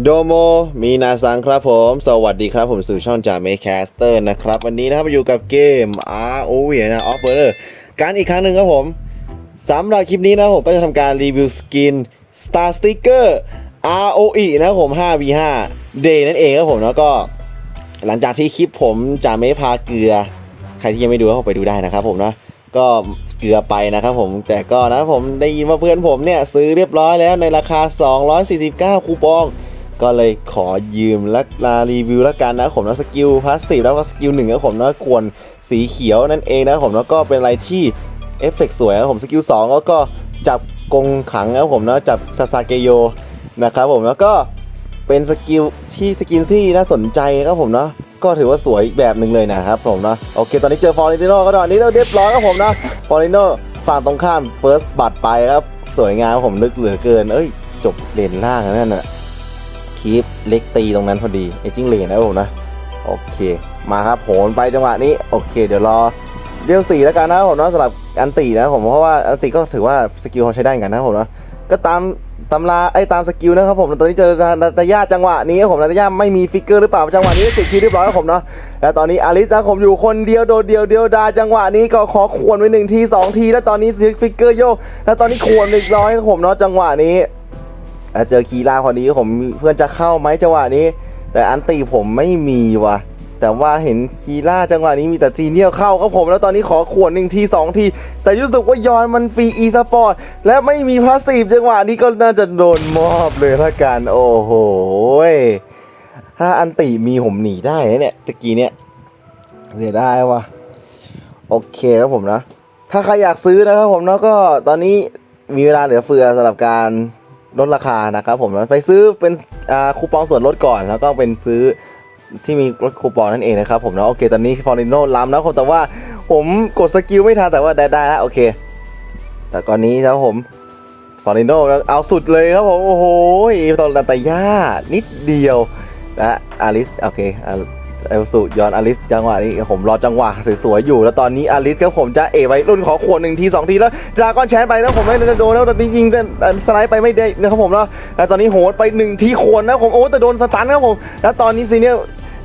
โดโมมีนาซังครับผม สวัสดีครับผมสู่ช่องจ่าเมแคสเตอร์นะครับ วันนี้นะครับอยู่กับเกม ROV นะออฟเฟอร์การอีกครั้งหนึ่งครับผมสำหรับคลิปนี้นะผมก็จะทำการรีวิวสกิน Star Sticker ROE นะครับผม 5v5 Day นั่นเองครับผมแล้วก็ หลังจากที่คลิปผมจ่าเมพาเกลือ ใครที่ยังไม่ดูก็ไปดูได้นะครับผมนะก็เกลือไปนะครับผมแต่ก็นะผมได้ยินว่าเพื่อนผมเนี่ยซื้อเรียบร้อยแล้วในราคา 249 คูปอง ก็เลยขอยืมและลารีวิวแล้วกันนะผมนะสกิลพาสซีฟแล้วก็สกิลหนึ่งนะผมนะกวนสีเขียวนั่นเองนะผมแล้วก็เป็นอะไรที่เอฟเฟกต์สวยนะผมสกิล2แล้วก็จับกงขังนะผมนะจับซาซาเกโยนะครับผมแล้วก็เป็นสกิลที่สกินที่น่าสนใจนะครับผมเนาะก็ถือว่าสวยอีกแบบหนึ่งเลยนะครับผมเนาะโอเค ตอนนี้เจอฟอร์เรนติโนก็ตอนนี้เราเรียบร้อยครับผมนะฟอร์เรนติโนฝั่งตรงข้ามเฟิร์สบัตไปครับสวยงามผมลึกเหลือเกิน เอ้ย จบเลนล่างนั่นน่ะ คีปเล็กตีตรงนั้นพอดีเอจิ้งเลนนะผมนะ โอเค มาครับโหนไปจังหวะนี้ โอเค เดี๋ยวรอเรียวสี่แล้วกันนะผมเนาะสำหรับอันตีนะผมเพราะว่าอันตีก็ถือว่าสกิลเขาใช้ได้กันนะผมเนาะก็ตามตำราไอ้ตามสกิลนะครับผมตอนนี้เจอนาตาย่าจังหวะนี้ผมนาตาย่าไม่มีฟิกเกอร์หรือเปล่าจังหวะนี้ติดคิวเรียบร้อยครับผมเนาะแล้วตอนนี้อาริสนะผมอยู่คนเดียวโดดเดียวเดียวดาจังหวะนี้ก็ขอขวนไปหนึ่งทีสองที แล้วตอนนี้ฟิกเกอร์โยกแล้วตอนนี้ขวนอีกร้อยครับผมเนาะจังหวะนี้ เจอคีราพอดีผมเพื่อนจะเข้าไหมจังหวะนี้ แต่อันตีผมไม่มีว่ะแต่ว่าเห็นคีราจังหวะนี้มีแต่ทีเนียลเข้าครับผมแล้วตอนนี้ขอขวนหนึ่งทีสองที แต่รู้สึกว่ายอนมันฟรีอีสปอร์ตและไม่มีพาสซีฟจังหวะนี้ก็น่าจะโดนมอบเลยละกัน โอ้โหถ้าอันตีมีผมหนีได้นะเนี่ยตะกี้เนี่ยเสียไดายว่ะโอเคครับผมนะ ถ้าใครอยากซื้อนะครับผมเนาะก็ตอนนี้มีเวลาเหลือเฟือสำหรับการ ลดราคานะครับผมไปซื้อเป็นคูปองส่วนลดก่อน แล้วก็เป็นซื้อที่มีลดคูปองนั่นเองนะครับผมเนาะโอเคตอนนี้ฟอร์นิโนล้ำแล้วผมแต่ว่าผมกดสกิลไม่ทันแต่ว่าได้ได้แล้วโอเค แต่ก่อนนี้ครับผมฟอร์นิโนเอาสุดเลยครับผมโอ้โหตอนนาตาย่านิดเดียวนะอาริสโอเคอ เอลสุยอนอลิสจังหวะนี้ผมรอจังหวะสวยๆอยู่ แล้วตอนนี้อลิสครับผมจะเอไว้รุ่นขอขวดหนึ่งทีสองทีแล้วดราก้อนแชนไปแล้วผมไม่โดนแล้วตอนนี้ยิงสไลด์ไปไม่ได้นะครับผมแล้วแล้วตอนนี้โหดไปหนึ่งทีขวนนะผมโอ้แต่โดนสตันครับผมแล้วตอนนี้ซีเนีย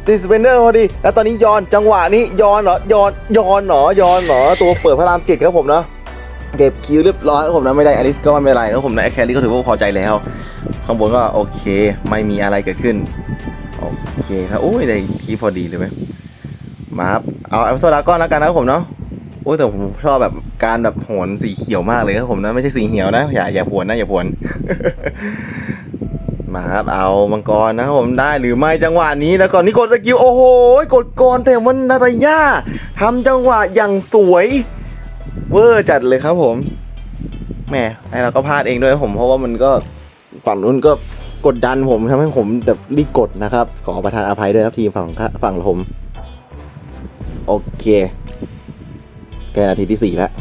ดิสเปนเดอร์พอดี แล้วตอนนี้ยอนจังหวะนี้ยอนเหรอยอนยอนเหรอยอนเหรอตัวเปิดพระรามเจ็ดครับผมเนาะเก็บคิวเรียบร้อยครับผมนะไม่ได้อลิสก็ไม่เป็นไรครับผมนะแคแครี่ก็ถือว่าพอใจแล้ว ข้างบนก็โอเค ไม่มีอะไรเกิดขึ้น เคครับโอ้ยได้คีย์พอดีเลยไหมมาครับเอาแอปโซดาก้อนแล้วกันนะครับผมเนาะโอ้ยแต่ผมชอบแบบการแบบโหนสีเขียวมากเลยครับผมนะไม่ใช่สีเหียวนะอย่าอย่าผวนนะอย่าผวนมาครับเอามังกรนะครับผมได้หรือไม่จังหวะนี้แล้วก่อนนี้กดสกิลโอ้โหกดก่อนแต่มันนาตาย่าทำจังหวะอย่างสวยเวอร์จัดเลยครับผมแหมไอเราก็พลาดเองด้วยผมเพราะว่ามันก็ฝั่งนู้นก็ กดดันผมทำให้ผมแบบรีบกดนะครับ ขอประทานอภัยด้วยครับทีมฝั่งฝั่งผมโอเคแกนาทีที่สี่แล้ว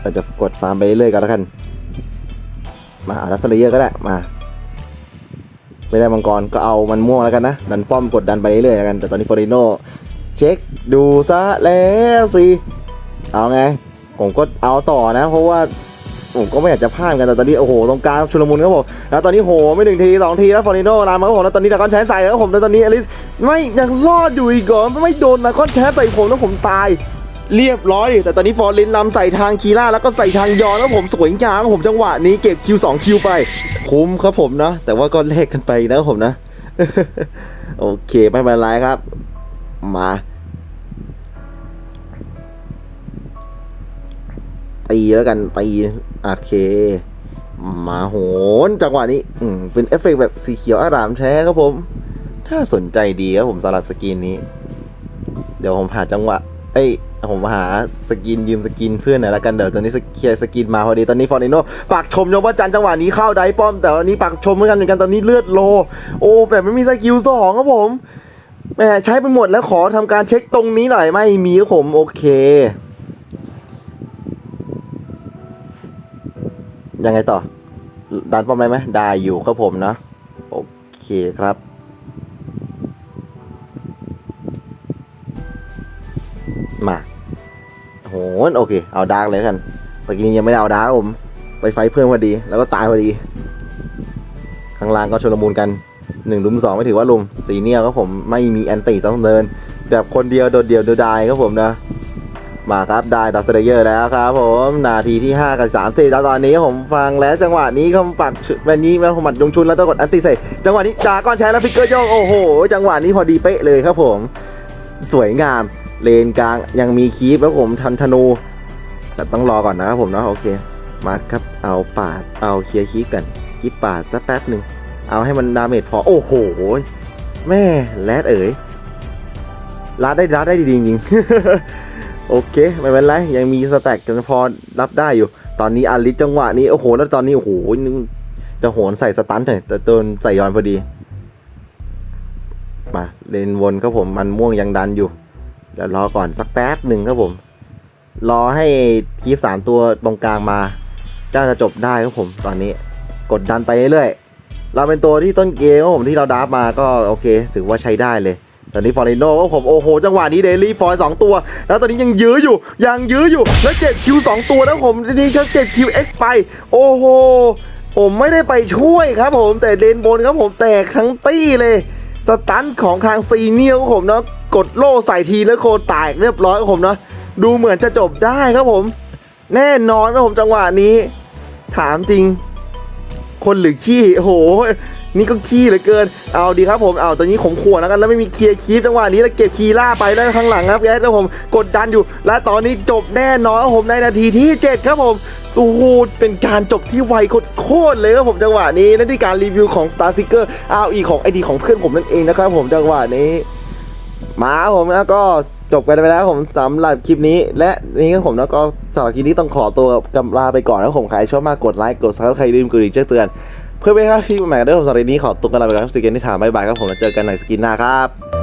เราจะกดฟาร์มไปเรื่อยๆกันแล้วกัน มาเอาดัสเลเยอร์ก็ได้มา ไม่ได้มังกรก็เอามันม่วงแล้วกันนะ ดันป้อมกดดันไปเรื่อยๆแล้วกัน แต่ตอนนี้ฟอริโนเช็คดูซะแล้วสิ เอาไง ผมก็เอาต่อนะ เพราะว่า ผมก็ไม่อยากจะพลาดกันแต่ตอนนี้โอ้โหตรงกลางชุลมุนครับผมแล้วตอนนี้โหไม่หนึ่งทีสองทีแล้วฟอร์นิโนรามาครับผมแล้วตอนนี้ดากอนแชนใส่แล้วครับผมแล้วตอนนี้อลิสไม่ยังรอดอยู่อีกเหรอไม่โดนดากอนแชนใส่ผมแล้วผมตายเรียบร้อยดิแต่ตอนนี้ฟอร์ลินลำใส่ทางคีร่าแล้วก็ใส่ทางยอนแล้วผมสวยงามครับผมจังหวะนี้เก็บคิว2คิวไปคุ้มครับผมนะ แต่ว่าก็แลกกันไปนะครับผมนะ โอเคไม่เป็นไรครับ มา ตีแล้วกันตีโอเคมาโหนจังหวะนี้อืมเป็นเอฟเฟกต์แบบสีเขียวอารามแท้ครับผม ถ้าสนใจดีครับผมสำหรับสกินนี้ เดี๋ยวผมหาจังหวะ เอ้ยผมหาสกินยืมสกินเพื่อนหน่อยละกันเดี๋ยวตอนนี้สเคลียร์สกินมาพอดีตอนนี้ฟอร์นิโนปากชมยมว่าจันจังหวะนี้เข้าได้ป้อม แต่วันนี้ปากชมเหมือนกันเหมือนกันตอนนี้เลือดโล โอ้แบบไม่มีสกิลสองครับผมแหมใช้ไปหมดแล้วขอทำการเช็คตรงนี้หน่อยไม่มีครับผมโอเค ยังไงต่อ ดันป้อมได้ไหมได้อยู่ครับผมนะ โอเคครับ มาโหนโอเค เอาดาร์กเลยกันตะกี้นี้ยังไม่ได้เอาดาร์กผม ไปไฟเพิ่มพอดี แล้วก็ตายพอดี ข้างล่างก็ชลมุนกัน1ลุม2ไม่ถือว่าลุมสีเนียครับผมไม่มีแอนตี้ต้องเดิน แบบคนเดียวโดดเดี่ยวโดดดายครับผมนะ มาครับได้ดัสเดเยอร์แล้วครับผมนาทีที่ 5 กับ3 4แล้วตอนนี้ผมฟังแล้วจังหวะนี้เขาปักแบบนี้แล้วผมหมัดยงชุนแล้วต้องกดอันติใส่จังหวะนี้จาก้อนใช้แล้วฟิกเกอร์โยกโอ้โห จังหวะนี้พอดีเป๊ะเลยครับผม สวยงามเลนกลางยังมีคีฟแล้วผมทันธนู แต่ต้องรอก่อนนะครับผมนะโอเคมาครับเอาป่าเอาเคลียร์คีฟกันคีฟป่าสักแป๊บหนึ่งเอาให้มันดาเมจพอโอ้โห แม่แรดเอ๋ยรัดได้รัดได้ดีจริงๆ โอเค ไม่เป็นไร ยังมีสแต็กกันพอรับได้อยู่ ตอนนี้อาริสจังหวะนี้ โอ้โห แล้วตอนนี้ โอ้โหจะโหนใส่สตันเลยแต่โดนใส่ย้อนพอดีมาเลนวนครับผมมันม่วงยังดันอยู่เดี๋ยวรอก่อนสักแป๊บหนึ่งครับผม รอให้ทีฟสามตัวตรงกลางมาจ้าจะจบได้ครับผม ตอนนี้กดดันไปเรื่อยเราเป็นตัวที่ต้นเกมครับผมที่เราดราฟมาก็โอเคถือว่าใช้ได้เลย ตอนนี้ฟอร์เรโน่ก็ผมโอ้โห จังหวะนี้เดลี่ฟอยสองตัว แล้วตอนนี้ยังยื้ออยู่ ยังยื้ออยู่ แล้วเก็บคิวสองตัวแล้วผมทีนี้ก็เก็บคิวเอ็กซ์ไป โอ้โห ผมไม่ได้ไปช่วยครับผมแต่เลนบนครับผมแตกทั้งตี้เลย สตันของทางซีเนียลครับผมเนาะกดโล่ใส่ทีแล้วโคแตกเรียบร้อยครับผมเนาะดูเหมือนจะจบได้ครับผม แน่นอนครับผมจังหวะนี้ ถามจริง คนหรือขี้โอ้โห นี่ก็ขี้เหลือเกิน เอาดีครับผมเอาตอนนี้ขมขวดแล้วกันแล้วไม่มีเคลียร์คีฟจังหวะนี้แล้วเก็บคีล่าไปแล้วข้างหลังครับแกแล้วผมกดดันอยู่ และตอนนี้จบแน่นอนครับผมในนาทีที่ 7 ครับผมโอ้โหเป็นการจบที่ไวโคตรเลยครับผมจังหวะนี้นั่นที่การรีวิวของ Star Sticker RE ของไอดีของเพื่อนผมนั่นเองนะครับผมจังหวะนี้ มาครับผมแล้วก็ จบกันไปแล้วผมสำหรับคลิปนี้ และนี่ก็ผมแล้วก็สำหรับคลิปนี้ต้องขอตัวกำลาไปก่อนแล้วผมใครชอบมากกดไลค์กดซับสไครต์ลืมกดดิ่งแจ้งเตือน เพื่อไม่ให้พลาดคลิปใหม่ๆด้วยผมสำหรับคลิปนี้ขอตัวกันลาไปก่อนครับสกินที่ถามบ๊ายบายครับผมแล้วเจอกันในสกินหน้าครับ